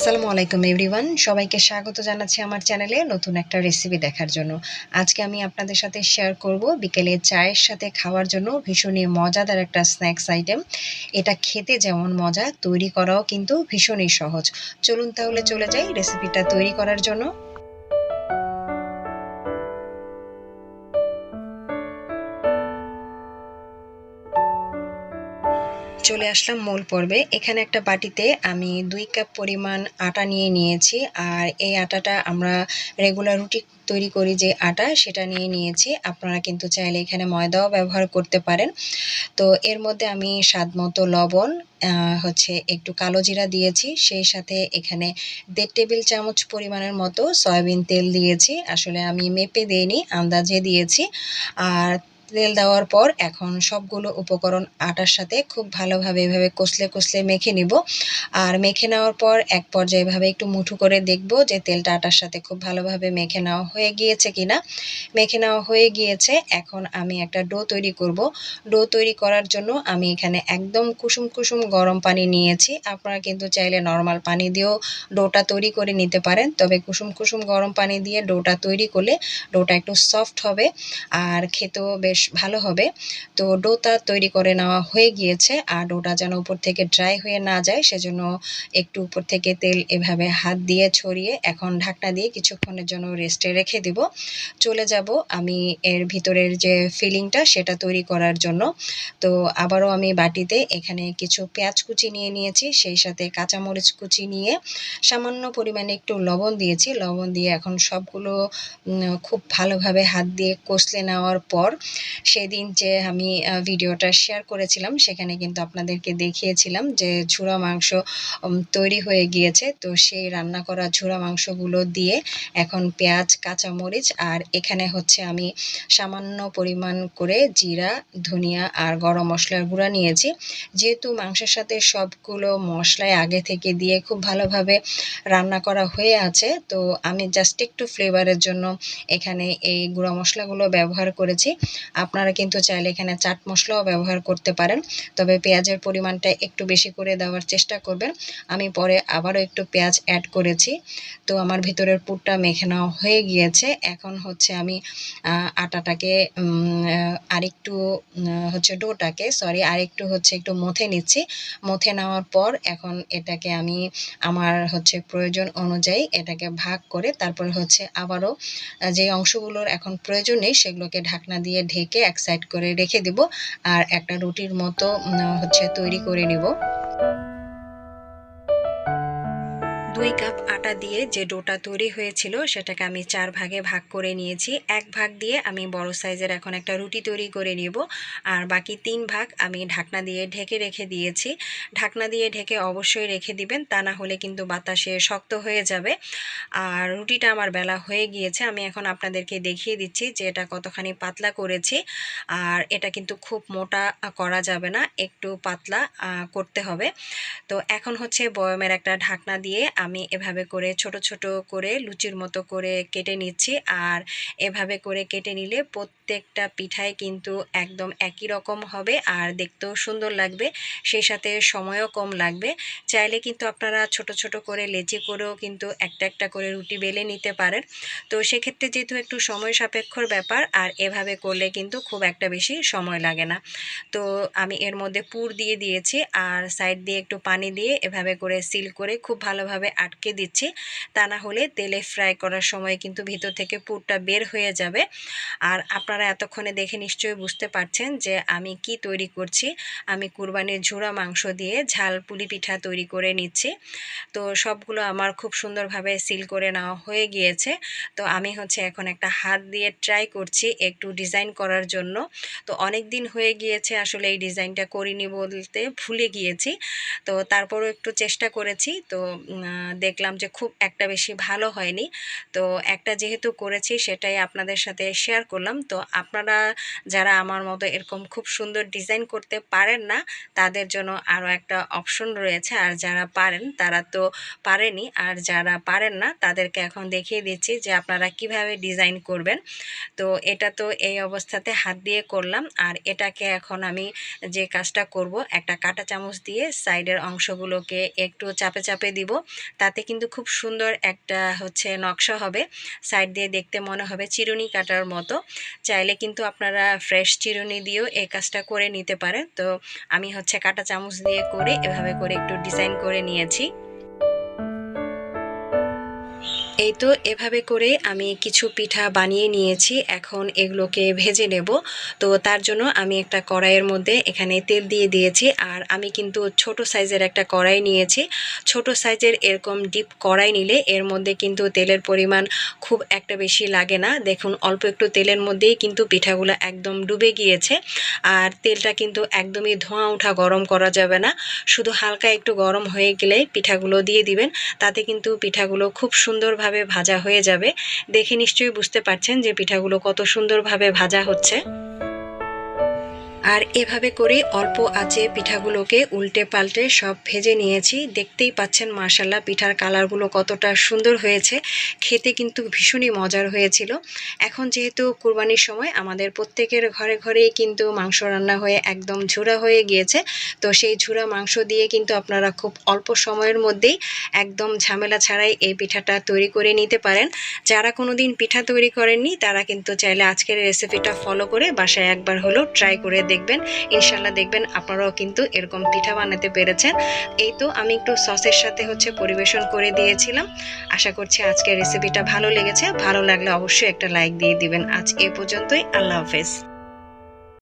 আসসালামু আলাইকুম এভরিওয়ান সবাইকে স্বাগত জানাচ্ছি আমার চ্যানেলে নতুন একটা রেসিপি দেখার জন্য। আজকে আমি আপনাদের সাথে শেয়ার করব বিকেলে চায়ের সাথে খাওয়ার জন্য ভীষণই মজাদার একটা স্ন্যাক্স আইটেম এটা খেতে যেমন মজা, তৈরি করাও কিন্তু ভীষণই সহজ। চলুন তাহলে চলে যাই রেসিপিটা তৈরি করার জন্য। চলে আসলাম মূল পর্বে। এখানে একটা বাটিতে আমি দুই কাপ পরিমাণ আটা নিয়ে নিয়েছি আর এই আটাটা আমরা রেগুলার রুটি তৈরি করি যে আটা, সেটা নিয়ে নিয়েছি। আপনারা কিন্তু চাইলে এখানে ময়দাও ব্যবহার করতে পারেন। তো এর মধ্যে আমি স্বাদ মতো লবণ হচ্ছে একটু কালো জিরা দিয়েছি, সেই সাথে এখানে দেড় টেবিল চামচ পরিমাণের মতো সয়াবিন তেল দিয়েছি। আসলে আমি মেপে দিইনি, আন্দাজে দিয়েছি। আর তেল দেওয়ার পর এখন সবগুলো উপকরণ আটার সাথে খুব ভালোভাবে এভাবে কষলে কষলে মেখে নিব। আর মেখে নেওয়ার পর এক পর্যায়ে এভাবে একটু মুঠু করে দেখব যে তেলটা আটার সাথে খুব ভালোভাবে মেখে নেওয়া হয়ে গিয়েছে কিনা। মেখে নেওয়া হয়ে গিয়েছে, এখন আমি একটা ডো তৈরি করব। ডো তৈরি করার জন্য আমি এখানে একদম কুসুম কুসুম গরম পানি নিয়েছি। আপনারা কিন্তু চাইলে নর্মাল পানি দিয়েও ডোটা তৈরি করে নিতে পারেন, তবে কুসুম কুসুম গরম পানি দিয়ে ডোটা তৈরি করলে ডোটা একটু সফট হবে। আর খেতেও বেশ বেশ ভালো হবে। তো ডোটা তৈরি করে নেওয়া হয়ে গিয়েছে আর ডোটা যেন উপর থেকে ড্রাই হয়ে না যায় সেজন্য একটু উপর থেকে তেল এভাবে হাত দিয়ে ছড়িয়ে এখন ঢাকনা দিয়ে কিছুক্ষণের জন্য রেস্টে রেখে দেব। চলে যাব আমি এর ভিতরের যে ফিলিংটা সেটা তৈরি করার জন্য। তো আবারও আমি বাটিতে এখানে কিছু পেঁয়াজ কুচি নিয়ে নিয়েছি, সেই সাথে কাঁচামরিচ কুচি নিয়ে সামান্য পরিমাণে একটু লবণ দিয়েছি। লবণ দিয়ে এখন সবগুলো খুব ভালোভাবে হাত দিয়ে কষলে নেওয়ার পর সেদিন যে আমি ভিডিওটা শেয়ার করেছিলাম, সেখানে কিন্তু আপনাদেরকে দেখিয়েছিলাম যে ঝুড়া মাংস তৈরি হয়ে গিয়েছে। তো সেই রান্না করা ঝুড়া মাংসগুলো দিয়ে এখন পেঁয়াজ, কাঁচামরিচ আর এখানে হচ্ছে আমি সামান্য পরিমাণ করে জিরা, ধনিয়া আর গরম মশলার গুঁড়া নিয়েছি। যেহেতু মাংসের সাথে সবগুলো মশলায় আগে থেকে দিয়ে খুব ভালোভাবে রান্না করা হয়ে আছে, তো আমি জাস্ট একটু ফ্লেভারের জন্য এখানে এই গুঁড়া মশলাগুলো ব্যবহার করেছি। আপনারা কিন্তু চাইলে এখানে চাট মশলাও ব্যবহার করতে পারেন। তবে পেঁয়াজের পরিমাণটা একটু বেশি করে দেওয়ার চেষ্টা করবেন। আমি পরে আবারও একটু পেঁয়াজ অ্যাড করেছি। তো আমার ভিতরের পুরটা মেখে নেওয়া হয়ে গিয়েছে। এখন হচ্ছে আমি আটাটাকে আরেকটু হচ্ছে ডোটাকে সরি আরেকটু হচ্ছে একটু মথে নিচ্ছি। মথে নেওয়ার পর এখন এটাকে আমি আমার হচ্ছে প্রয়োজন অনুযায়ী এটাকে ভাগ করে তারপর হচ্ছে আবারও যে অংশগুলোর এখন প্রয়োজন নেই সেগুলোকে ঢাকনা দিয়ে ঢেকে এক সাইড করে রেখে দেব আর একটা রুটির মতো হচ্ছে তৈরি করে নিব। দুই কাপ আটা দিয়ে যে ডোটা তৈরি হয়েছিল, সেটাকে আমি চার ভাগে ভাগ করে নিয়েছি। এক ভাগ দিয়ে আমি বড় সাইজের এখন একটা রুটি তৈরি করে নিব, আর বাকি তিন ভাগ আমি ঢাকনা দিয়ে ঢেকে রেখে দিয়েছি। ঢাকনা দিয়ে ঢেকে অবশ্যই রেখে দিবেন, তা না হলে কিন্তু বাতাসে শক্ত হয়ে যাবে। আর রুটিটা আমার বেলা হয়ে গিয়েছে, আমি এখন আপনাদেরকে দেখিয়ে দিচ্ছি যে এটা কতখানি পাতলা করেছি। আর এটা কিন্তু খুব মোটা করা যাবে না, একটু পাতলা করতে হবে। তো এখন হচ্ছে বয়মের একটা ঢাকনা দিয়ে আমি এভাবে করে ছোট ছোট করে লুচির মতো করে কেটে নিচ্ছি। আর এভাবে করে কেটে নিলে প্রত্যেকটা পিঠাই কিন্তু একদম একই রকম হবে আর দেখতেও সুন্দর লাগবে, সেই সাথে সময়ও কম লাগবে। চাইলে কিন্তু আপনারা ছোট ছোট করে লেচি করেও কিন্তু একটা একটা করে রুটি বেলে নিতে পারেন। তো সেক্ষেত্রে যেহেতু একটু সময় সাপেক্ষর ব্যাপার, আর এভাবে করলে কিন্তু খুব একটা বেশি সময় লাগে না। তো আমি এর মধ্যে পুর দিয়ে দিয়েছি, আর সাইড দিয়ে একটু পানি দিয়ে এভাবে করে সিল করে খুব ভালোভাবে আটকে দিচ্ছি। তা না হলে তেলে ফ্রাই করার সময় কিন্তু ভিতর থেকে পুরটা বের হয়ে যাবে। আর আপনারা এতক্ষণে দেখে নিশ্চয়ই বুঝতে পারছেন যে আমি কি তৈরি করছি। আমি কুরবানির ঝুড়া মাংস দিয়ে ঝাল পুলি পিঠা তৈরি করে নিচ্ছি। তো সবগুলো আমার খুব সুন্দরভাবে সিল করে নেওয়া হয়ে গিয়েছে। তো আমি হচ্ছে এখন একটা হাত দিয়ে ট্রাই করছি একটু ডিজাইন করার জন্য। তো অনেক দিন হয়ে গিয়েছে, আসলে এই ডিজাইনটা করিনি বলতে ভুলে গিয়েছি। তো তারপরও একটু চেষ্টা করেছি। তো দেখলাম যে খুব একটা বেশি ভালো হয়নি। তো একটা যেহেতু করেছি সেটাই আপনাদের সাথে শেয়ার করলাম। তো আপনারা যারা আমার মতো এরকম খুব সুন্দর ডিজাইন করতে পারেন না, তাদের জন্য আরও একটা অপশন রয়েছে। আর যারা পারেন, তারা তো পারেনি। আর যারা পারেন না, তাদেরকে এখন দেখিয়ে দিচ্ছি যে আপনারা কীভাবে ডিজাইন করবেন। তো এটা তো এই অবস্থাতে হাত দিয়ে করলাম। আর এটাকে এখন আমি যে কাজটা করব, একটা কাটা চামচ দিয়ে সাইডের অংশগুলোকে একটু চাপে চাপে দিব। তাতে কিন্তু খুব সুন্দর একটা হচ্ছে নকশা হবে। সাইড দিয়ে দেখতে মনে হবে চিরুনি কাটার মতো। চাইলে কিন্তু আপনারা ফ্রেশ চিরুনি দিয়েও এই কাজটা করে নিতে পারেন। তো আমি হচ্ছে কাটা চামচ দিয়ে করে এভাবে করে একটু ডিজাইন করে নিয়েছি। এই তো এভাবে করে আমি কিছু পিঠা বানিয়ে নিয়েছি। এখন এগুলোকে ভেজে নেব। তো তার জন্য আমি একটা কড়াইয়ের মধ্যে এখানে তেল দিয়ে দিয়েছি। আর আমি কিন্তু ছোট সাইজের একটা কড়াই নিয়েছি। ছোট সাইজের এরকম ডিপ কড়াই নিলে এর মধ্যে কিন্তু তেলের পরিমাণ খুব একটা বেশি লাগে না। দেখুন, অল্প একটু তেলের মধ্যেই কিন্তু পিঠাগুলো একদম ডুবে গিয়েছে। আর তেলটা কিন্তু একদমই ধোঁয়া ওঠা গরম করা যাবে না। শুধু হালকা একটু গরম হয়ে গেলে পিঠাগুলো দিয়ে দিবেন। তাতে কিন্তু পিঠাগুলো খুব সুন্দরভাবে ভাজা হয়ে যাবে। দেখে নিশ্চয়ই বুঝতে পারছেন যে পিঠাগুলো কত সুন্দরভাবে ভাজা হচ্ছে। আর এভাবে করে অল্প আঁচে পিঠাগুলোকে উল্টে পাল্টে সব ভেজে নিয়েছি। দেখতেই পাচ্ছেন মার্শাল্লাহ পিঠার কালারগুলো কতটা সুন্দর হয়েছে। খেতে কিন্তু ভীষণই মজার হয়েছিল। এখন যেহেতু কুরবানির সময়, আমাদের প্রত্যেকের ঘরে ঘরেই কিন্তু মাংস রান্না হয়ে একদম ঝুরা হয়ে গিয়েছে। তো সেই ঝুরা মাংস দিয়ে কিন্তু আপনারা খুব অল্প সময়ের মধ্যেই একদম ঝামেলা ছাড়াই এই পিঠাটা তৈরি করে নিতে পারেন। যারা কোনো দিন পিঠা তৈরি করেননি, তারা কিন্তু চাইলে আজকের রেসিপিটা ফলো করে বাসায় একবার হলেও ট্রাই করে দেখবেন, ইনশাল্লাহ দেখবেন আপনারাও কিন্তু এরকম পিঠা বানাতে পেরেছেন। এই তো আমি একটু সসের সাথে হচ্ছে পরিবেশন করে দিয়েছিলাম। আশা করছি আজকের রেসিপিটা ভালো লেগেছে। ভালো লাগলে অবশ্যই একটা লাইক দিয়ে দিবেন। আজ এ পর্যন্তই। আল্লাহ হাফেজ।